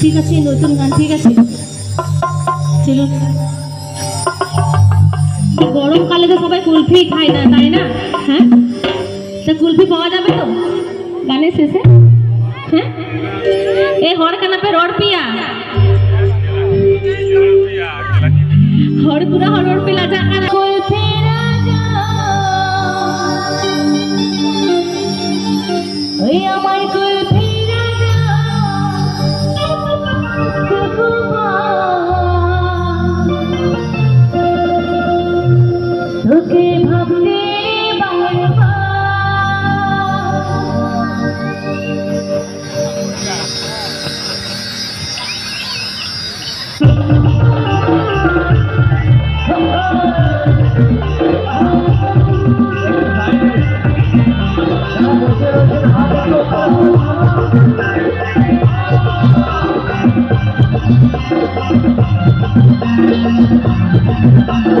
ঠিক আছে নতুন গান, ঠিক আছে? চলুন। গরমকালে তো সবাই কুলফি খায় না, তাই না? হ্যাঁ? তা কুলফি পাওয়া যাবে তো? গানের শেষে? হ্যাঁ? এ হর কানাপে রড পিয়া। আমার তোকে ভাবতে Thank you. I'm